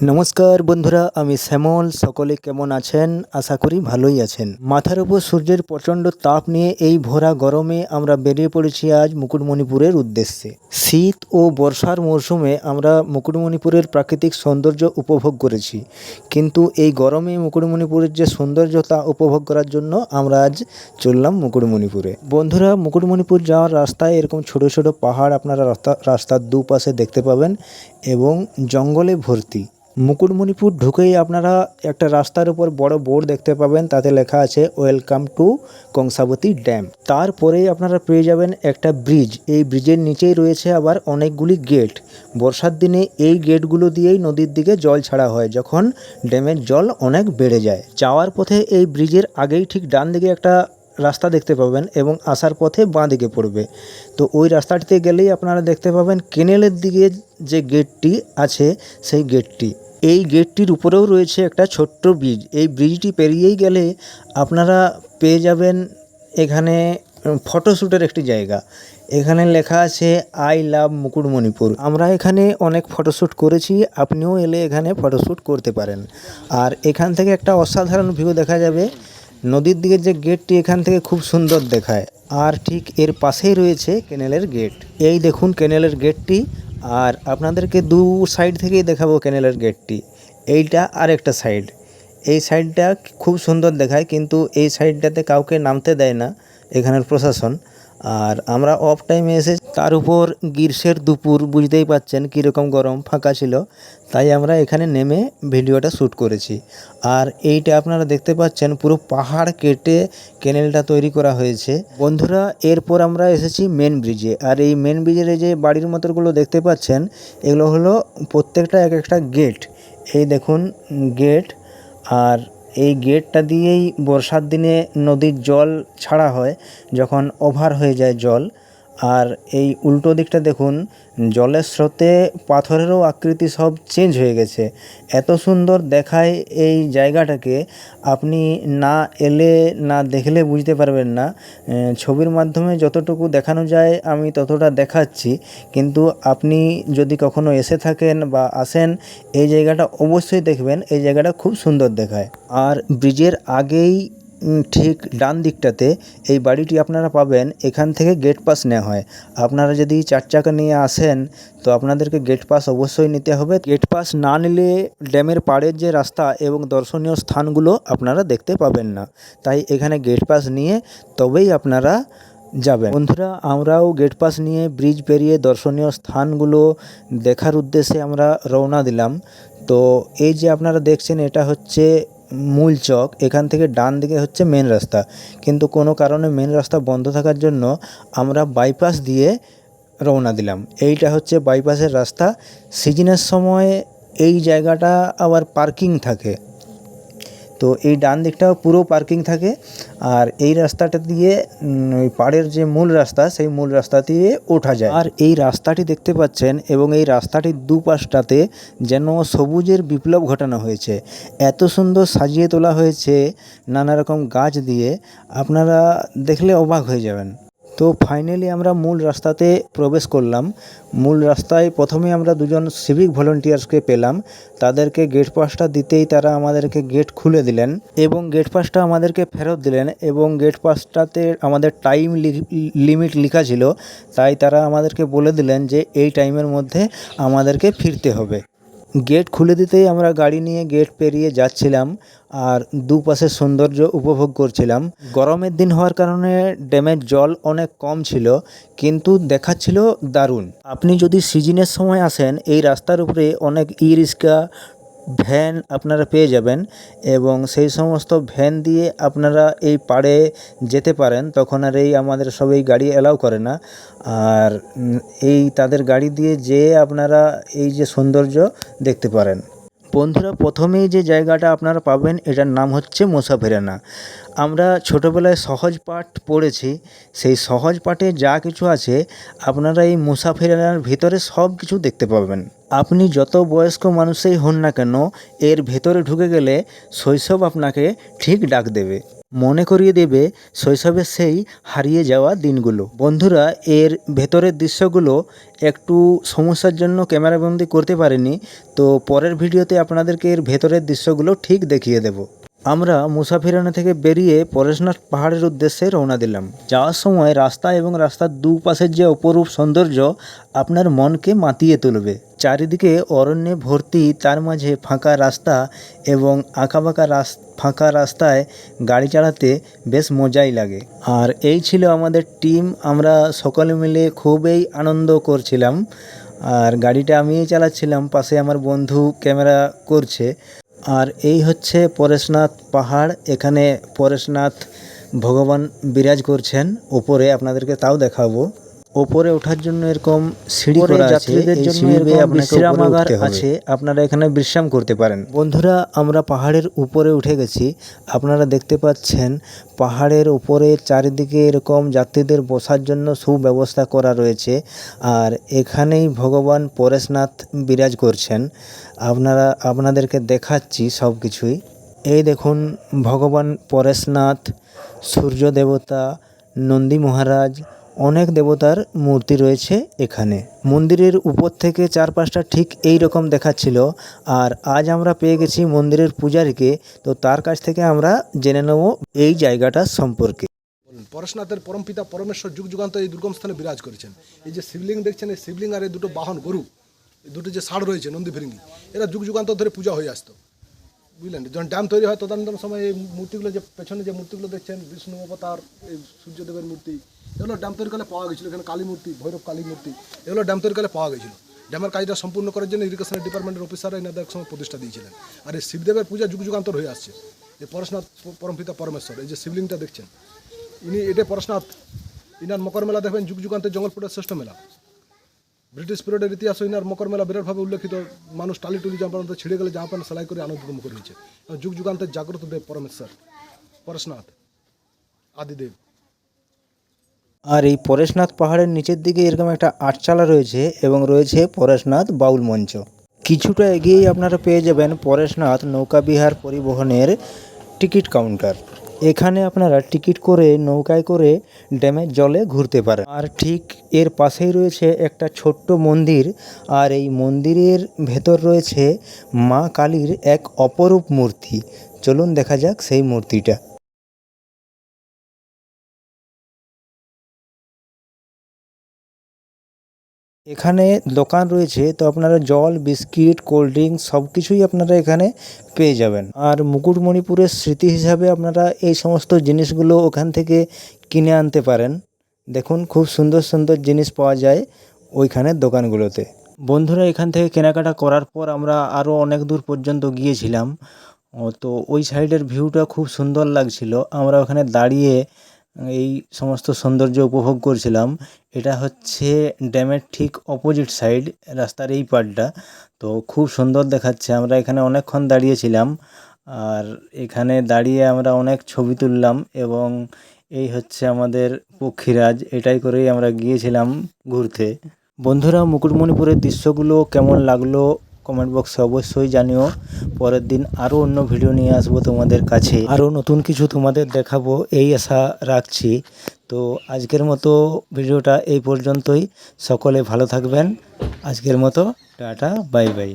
নমস্কার বন্ধুরা, আমি শ্যামল। সকলে কেমন আছেন? আশা করি ভালোই আছেন। মাথার উপর সূর্যের প্রচণ্ড তাপ নিয়ে এই ভরা গরমে আমরা বেরিয়ে পড়েছি আজ মুকুটমণিপুরের উদ্দেশ্যে। শীত ও বর্ষার মরশুমে আমরা মুকুটমণিপুরের প্রাকৃতিক সৌন্দর্য উপভোগ করেছি। কিন্তু এই গরমে মুকুটমণিপুরের যে সৌন্দর্য তা উপভোগ করার জন্য আমরা আজ চললাম মুকুটমণিপুরে। বন্ধুরা, মুকুটমণিপুর যাওয়ার রাস্তায় এরকম ছোট ছোট পাহাড় আপনারা রাস্তা, রাস্তার দুপাশে দেখতে পাবেন এবং জঙ্গলে ভর্তি। মুকুটমণিপুর ঢুকেই আপনারা একটা রাস্তার উপর বড় বোর্ড দেখতে পাবেন, তাতে লেখা আছে ওয়েলকাম টু কংসাবতী ড্যাম। তারপরেই আপনারা পেয়ে যাবেন একটা ব্রিজ। এই ব্রিজের নিচেই রয়েছে আবার অনেকগুলি গেট। বর্ষার দিনে এই গেটগুলো দিয়েই নদীর দিকে জল ছাড়া হয়, যখন ড্যামের জল অনেক বেড়ে যায়। যাওয়ার পথে এই ব্রিজের আগেই ঠিক ডান দিকে একটা রাস্তা দেখতে পাবেন এবং আসার পথে বাঁ দিকে পড়বে। তো ওই রাস্তাটিতে গেলেই আপনারা দেখতে পাবেন কেনেলের দিকে যে গেটটি আছে, সেই গেটটি। এই গেটটির উপরেও রয়েছে একটা ছোট্ট ব্রিজ। এই ব্রিজটি পেরিয়েই গেলে আপনারা পেয়ে যাবেন এখানে ফটোশ্যুটের একটি জায়গা। এখানে লেখা আছে, আই লাভ মুকুটমণিপুর। আমরা এখানে অনেক ফটোশ্যুট করেছি, আপনিও এলে এখানে ফটোশ্যুট করতে পারেন। আর এখান থেকে একটা অসাধারণ ভিউ দেখা যাবে। নদীর দিকে যে গেটটি এখান থেকে খুব সুন্দর দেখায়। আর ঠিক এর পাশেই রয়েছে কেনেলের গেট। এই দেখুন কেনেলের গেটটি। আর আপনাদেরকে দু সাইড থেকেই দেখাবো ক্যানেলের গেটটি এইটা আর একটা সাইড এই সাইডটা খুব সুন্দর দেখায়, কিন্তু এই সাইডটাতে কাউকে নামতে দেয় না এখানের প্রশাসন। আর আমরা অফ টাইমে এসে তার উপর গ্রীষ্মের দুপুর বুঝতেই পাচ্ছেন কীরকম গরম, ফাঁকা ছিল। তাই আমরা এখানে নেমে ভিডিওটা শ্যুট করেছি। আর এইটা আপনারা দেখতে পাচ্ছেন, পুরো পাহাড় কেটে কেনেলটা তৈরি করা হয়েছে। বন্ধুরা, এরপর আমরা এসেছি মেন ব্রিজে আর এই মেন ব্রিজের যে বাড়ির মতোগুলো দেখতে পাচ্ছেন, এগুলো হলো প্রত্যেকটা এক একটা গেট এই দেখুন গেট আর এই গেটটা দিয়েই বর্ষার দিনে নদীর জল ছাড়া হয়, যখন ওভার হয়ে যায় জল। আর এই উল্টো দিকটা দেখুন, জলের স্রোতে পাথরেরও আকৃতি সব চেঞ্জ হয়ে গেছে। এত সুন্দর দেখায় এই জায়গাটাকে, আপনি না এলে, না দেখলে বুঝতে পারবেন না। ছবির মাধ্যমে যতটুকু দেখানো যায়, আমি ততটা দেখাচ্ছি। কিন্তু আপনি যদি কখনো এসে থাকেন বা আসেন, এই জায়গাটা অবশ্যই দেখবেন, এই জায়গাটা খুব সুন্দর দেখায়। আর ব্রিজের আগেই ঠিক ডান দিকটাতে এই বাড়িটি আপনারা পাবেন, এখান থেকে গেট পাস নেওয়া হয়। আপনারা যদি চার চাকা নিয়ে আসেন, তো আপনাদেরকে গেট পাস অবশ্যই নিতে হবে। গেট পাস না নিলে ড্যামের পাড়ের যে রাস্তা এবং দর্শনীয় স্থানগুলো আপনারা দেখতে পাবেন না। তাই এখানে গেট পাস নিয়ে তবেই আপনারা যাবেন। বন্ধুরা, আমরাও গেট পাস নিয়ে ব্রিজ পেরিয়ে দর্শনীয় স্থানগুলো দেখার উদ্দেশ্যে আমরা রওনা দিলাম। তো এই যে আপনারা দেখছেন, এটা হচ্ছে মূল চক এখান থেকে ডান দিকে হচ্ছে মেন রাস্তা। কিন্তু কোনো কারণে মেন রাস্তা বন্ধ থাকার জন্য আমরা বাইপাস দিয়ে রওনা দিলাম। এইটা হচ্ছে বাইপাসের রাস্তা। সিজনের সময় এই জায়গাটা আবার পার্কিং থাকে। তো এই ডান দিকটাও পুরো পার্কিং থাকে। আর এই রাস্তাটা দিয়ে ওই পাড়ের যে মূল রাস্তা, সেই মূল রাস্তা দিয়ে ওঠা যায়। আর এই রাস্তাটি দেখতে পাচ্ছেন এবং এই রাস্তাটির দুপাশটাতে যেন সবুজের বিপ্লব ঘটানো হয়েছে। এত সুন্দর সাজিয়ে তোলা হয়েছে নানা রকম গাছ দিয়ে। আপনারা দেখলে অবাক হয়ে যাবেন। তো ফাইনালি আমরা মূল রাস্তাতে প্রবেশ করলাম। মূল রাস্তায় প্রথমে আমরা দুজন সিভিক ভলেন্টিয়ার্সকে পেলাম। তাদেরকে গেট পাসটা দিতেই তারা আমাদেরকে গেট খুলে দিলেন এবং গেট পাসটা আমাদেরকে ফেরত দিলেন এবং গেট পাসটাতে আমাদের টাইম লিমিট লেখা ছিল। তাই তারা আমাদেরকে বলে দিলেন যে এই টাইমের মধ্যে আমাদেরকে ফিরতে হবে। গেট খুলে দিতেই আমরা গাড়ি নিয়ে গেট পেরিয়ে যাচ্ছিলাম আর দুপাশের সৌন্দর্য উপভোগ করছিলাম। গরমের দিন হওয়ার কারণে ড্যামের জল অনেক কম ছিল, কিন্তু দেখাচ্ছিল দারুণ। আপনি যদি সিজনের সময় আসেন, এই রাস্তার উপরে অনেক ই রিক্সা ভ্যান আপনারা পেয়ে যাবেন এবং সেই সমস্ত ভ্যান দিয়ে আপনারা এই পাড়ে যেতে পারেন, তখন আর এই আমাদের সব এই গাড়ি অ্যালাউ করে না। আর এই তাদের গাড়ি দিয়ে যেয়ে আপনারা এই যে সৌন্দর্য দেখতে পারেন। বন্ধুরা, প্রথমেই যে জায়গাটা আপনারা পাবেন, এটার নাম হচ্ছে মোসাফেরানা আমরা ছোটোবেলায় সহজ পাঠ পড়েছি। সেই সহজ পাঠে যা কিছু আছে, আপনারা এই মুসাফিরানার ভিতরে সব কিছু দেখতে পাবেন। আপনি যত বয়স্ক মানুষই হন না কেন, এর ভেতরে ঢুকে গেলে শৈশব আপনাকে ঠিক ডাক দেবে। মনে করিয়ে দেবে শৈশবের সেই হারিয়ে যাওয়া দিনগুলো। বন্ধুরা, এর ভেতরের দৃশ্যগুলো একটু সমস্যার জন্য ক্যামেরাবন্দি করতে পারেনি, তো পরের ভিডিওতে আপনাদেরকে এর ভেতরের দৃশ্যগুলো ঠিক দেখিয়ে দেব। আমরা মুসাফিরানা থেকে বেরিয়ে পরেশনাথ পাহাড়ের উদ্দেশ্যে রওনা দিলাম। যাওয়ার সময় রাস্তা এবং রাস্তার দুপাশের যে অপরূপ সৌন্দর্য আপনার মনকে মাতিয়ে তুলবে। চারিদিকে অরণ্যে ভর্তি, তার মাঝে ফাঁকা রাস্তা এবং আঁকাবাঁকা রাস, ফাঁকা রাস্তায় গাড়ি চালাতে বেশ মজাই লাগে। আর এই ছিল আমাদের টিম, আমরা সকলে মিলে খুবই আনন্দ করছিলাম। আর গাড়িটা আমিই চালাচ্ছিলাম, পাশে আমার বন্ধু ক্যামেরা করছে। আর এই হচ্ছে পরেশনাথ পাহাড়। এখানে পরেশনাথ ভগবান বিরাজ করছেন। উপরে আপনাদেরকে তাও দেখাবো। ওপরে ওঠার জন্য এরকম সিঁড়ি করা আছে যাত্রীদের জন্য বিশ্রামাগার। আছে। আপনারা এখানে বিশ্রাম করতে পারেন বন্ধুরা আমরা পাহাড়ের উপরে উঠে গেছি আপনারা দেখতে পাচ্ছেন পাহাড়ের উপরে চারিদিকে এরকম যাত্রীদের বসার জন্য সুব্যবস্থা করা রয়েছে আর এখানেই ভগবান পরেশনাথ বিরাজ করছেন আপনারা আপনাদেরকে দেখাচ্ছি সব কিছুই এই দেখুন ভগবান পরেশনাথ সূর্য দেবতা নন্দী মহারাজ অনেক দেবতার মূর্তি রয়েছে এখানে। মন্দিরের উপর থেকে চারপাশটা ঠিক এই রকম দেখাচ্ছিল। আর আজ আমরা পেয়ে গেছি মন্দিরের পূজারীকে। তো তার কাছ থেকে আমরা জেনে নেব এই জায়গাটা সম্পর্কে। পরশনাথের পরমপিতা পরমেশ্বর যুগ যুগান্ত এই দুর্গম স্থানে বিরাজ করেছেন। এই যে শিবলিঙ্গ দেখছেন, এই শিবলিঙ্গ আর এই দুটো বাহন গরু দুটো যে ষাঁড় রয়েছে নন্দী ফিরিঙ্গি এরা যুগ যুগান্তর ধরে পূজা হয়ে আসতো। বুঝলেন? যখন ড্যাম তৈরি হয়, তদানীন্তন সময় এই মূর্তিগুলো যে পেছনে যে মূর্তিগুলো দেখছেন, বিষ্ণু অবতার, এই সূর্যদেবের মূর্তি, এগুলো ড্যাম তৈরি কালে পাওয়া গেছিল। এখানে কালী মূর্তি, ভৈরব কালী মূর্তি, এগুলো ড্যাম তৈরি কালে পাওয়া গেছিল। ড্যামের কাজটা সম্পূর্ণ করার জন্য ইরিগেশনের ডিপার্টমেন্টের অফিসাররা এনাদের এক সময় প্রতিষ্ঠা দিয়েছিলেন। আর এই শিবদেবের পূজা যুগ যুগান্তর হয়ে আসছে। এই পরশনাথ পরমপিতা পরমেশ্বর, এই যে শিবলিংটা দেখছেন, ইনি এটা পরশনাথ। ইনার মকর মেলা দেখবেন, যুগ যুগান্তের জঙ্গলপুরের শ্রেষ্ঠ মেলা। ব্রিটিশ পিরিয়ডের ইতিহাস ইনার মকর মেলা বিরাটভাবে উল্লেখিত। মানুষ টালি টুলি জামা প্যান্ট ছিঁড়ে গেলে জামা প্যান্ট সেলাই করে আনন্দ মুখর হয়েছে যুগ যুগান্তের জাগ্রত দেব পরমেশ্বর পরেশনাথ, আদিদেব। আর এই পরেশনাথ পাহাড়ের নিচের দিকে এরকম একটা আটচালা রয়েছে এবং রয়েছে পরেশনাথ বাউল মঞ্চ। কিছুটা এগিয়েই আপনারা পেয়ে যাবেন পরেশনাথ নৌকাবিহার পরিবহনের টিকিট কাউন্টার। এখানে আপনারা টিকিট করে, নৌকায় করে ড্যামের জলে ঘুরতে পারেন। আর ঠিক এর পাশেই রয়েছে একটা ছোট্ট মন্দির। আর এই মন্দিরের ভেতর রয়েছে মা কালীর এক অপরূপ মূর্তি। চলুন দেখা যাক সেই মূর্তিটা। এখানে দোকান রয়েছে, তো আপনারা জল, বিস্কিট, কোল্ড ড্রিঙ্কস সব কিছুই আপনারা এখানে পেয়ে যাবেন। আর মুকুটমণিপুরের স্মৃতি হিসাবে আপনারা এই সমস্ত জিনিসগুলো ওখান থেকে কিনে আনতে পারেন। দেখুন, খুব সুন্দর সুন্দর জিনিস পাওয়া যায় ওইখানের দোকানগুলোতে। বন্ধুরা, এখান থেকে কেনাকাটা করার পর আমরা আরও অনেক দূর পর্যন্ত গিয়েছিলাম। তো ওই সাইডের ভিউটা খুব সুন্দর লাগছিল। আমরা ওখানে দাঁড়িয়ে এই সমস্ত সৌন্দর্য উপভোগ করছিলাম। এটা হচ্ছে ড্যামের ঠিক অপোজিট সাইড রাস্তার এই পাড়টা। তো খুব সুন্দর দেখাচ্ছে। আমরা এখানে অনেকক্ষণ দাঁড়িয়েছিলাম আর এখানে দাঁড়িয়ে আমরা অনেক ছবি তুললাম এবং এই হচ্ছে আমাদের পক্ষীরাজ। এটাই করেই আমরা গিয়েছিলাম ঘুরতে। বন্ধুরা, মুকুটমণিপুরের দৃশ্যগুলো কেমন লাগল কমেন্ট বক্সে অবশ্যই জানিও। পরের দিন আরও অন্য ভিডিও নিয়ে আসব তোমাদের কাছে। আরও নতুন কিছু তোমাদের দেখাবো, এই আশা রাখছি। তো আজকের মতো ভিডিওটা এই পর্যন্তই। সকলে ভালো থাকবেন। আজকের মতো টাটা বাই বাই